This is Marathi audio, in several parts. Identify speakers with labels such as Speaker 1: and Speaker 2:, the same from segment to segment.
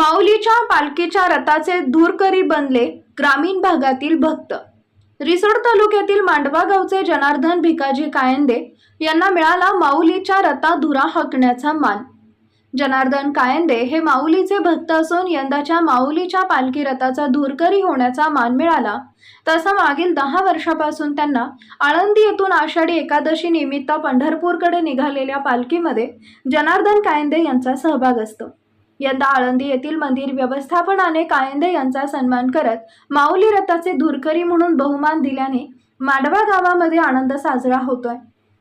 Speaker 1: माऊलीच्या पालखीच्या रथाचे धूरकरी बनले ग्रामीण भागातील भक्त. रिसोड तालुक्यातील मांडवा गावचे जनार्दन भिकाजी कायंदे यांना मिळाला माऊलीच्या रथा धुरा हाकण्याचा मान. जनार्दन कायंदे हे माऊलीचे भक्त असून यंदाच्या माऊलीच्या पालखी रथाचा धुरकरी होण्याचा मान मिळाला. तसा मागील दहा वर्षापासून त्यांना आळंदी येथून आषाढी एकादशी निमित्त पंढरपूरकडे निघालेल्या पालखीमध्ये जनार्दन कायंदे यांचा सहभाग असतो. यंदा आळंदी येथील मंदिर व्यवस्थापनाने कायंदे यांचा सन्मान करत माऊली रथाचे धुरकरी म्हणून बहुमान दिल्याने मांडवा गावामध्ये आनंद साजरा होतोय.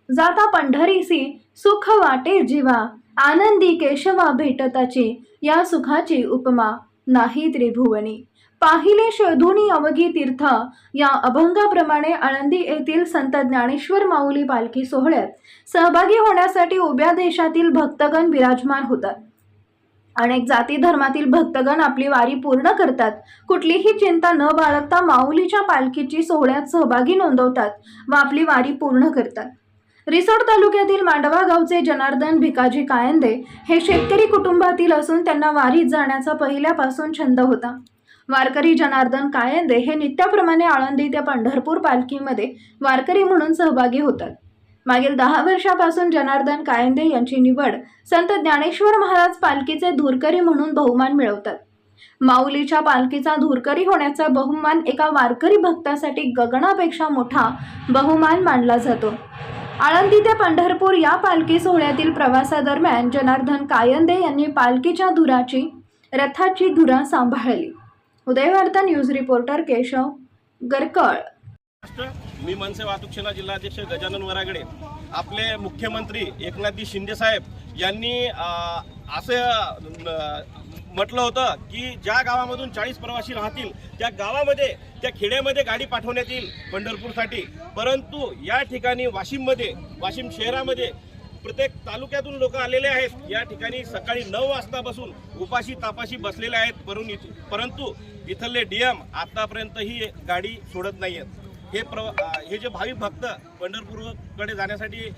Speaker 1: जाता पंढरीसी सुख वाटे जीवा आनंदी केशवा भेटताची या सुखाची उपमा नाही त्रिभुवनी. पाहिले शोधुनी अवघी तीर्थ या अभंगाप्रमाणे आळंदी येथील संत ज्ञानेश्वर माऊली पालखी सोहळ्यात सहभागी होण्यासाठी उभ्या देशातील भक्तगण विराजमान होतात. अनेक जाती धर्मातील भक्तगण आपली वारी पूर्ण करतात. कुठलीही चिंता न बाळगता माऊलीच्या पालखीची सोहळ्यात सहभागी नोंदवतात व आपली वारी पूर्ण करतात. रिसोड तालुक्यातील मांडवा गावचे जनार्दन भिकाजी कायंदे हे शेतकरी कुटुंबातील असून त्यांना वारीत जाण्याचा पहिल्यापासून छंद होता. वारकरी जनार्दन कायंदे हे नित्याप्रमाणे आळंदी ते पंढरपूर पालखीमध्ये वारकरी म्हणून सहभागी होतात. मागील दहा वर्षापासून जनार्दन कायंदे यांची निवड संत ज्ञानेश्वर महाराज पालखीचे धुरकरी म्हणून बहुमान मिळवतात. माऊलीच्या पालखीचा धुरकरी होण्याचा बहुमान एका वारकरी भक्तासाठी गगनापेक्षा मोठा बहुमान मानला जातो. आळंदी ते पंढरपूर या पालखी सोहळ्यातील प्रवासादरम्यान जनार्दन कायंदे यांनी पालखीच्या धुराची रथाची धुरा सांभाळली. Udayvarta news reporter Keshav Garkal.
Speaker 2: मी मनसे वाहतूक सेना जिल्हाध्यक्ष गजानन वरागडे. आपले मुख्यमंत्री एकनाथजी शिंदे साहेब यांनी असं म्हटलं होतं की ज्या गावामधून चाळीस प्रवासी राहतील त्या गावामध्ये त्या खेड्यामध्ये गाडी पाठवण्यात येईल पंढरपूरसाठी. परंतु या ठिकाणी वाशिममध्ये वाशिम शहरामध्ये प्रत्येक तालुक्यातून लोक आलेले आहेत. या ठिकाणी सकाळी नऊ वाजता बसून उपाशी तापाशी बसलेले आहेत. परंतु इथ- परंतु इथले डीएम आतापर्यंत ही गाडी सोडत नाही आहेत हे प्र हे जे भाविक भक्त पंढरपूरकडे जाण्यासाठी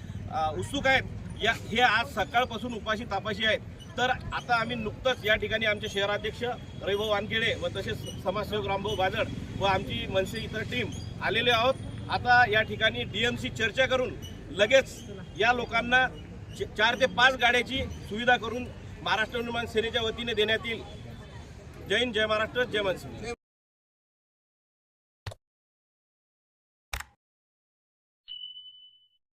Speaker 2: उत्सुक आहेत या हे आज सकाळपासून उपाशी तापाशी आहेत. तर आता आम्ही नुकतंच या ठिकाणी आमचे शहराध्यक्ष रविभाऊ वानखेडे व तसेच समाजसेवक रामभाऊ बाजड व आमची मनसे इतर टीम आलेले आहोत. आता या ठिकाणी डीएमशी चर्चा करून लगेच या लोकांना च- चार ते पाच गाड्याची सुविधा करून महाराष्ट्र निर्माण सेनेच्या वतीने देण्यात येईल. जय हिंद जय महाराष्ट्र जय मनसे.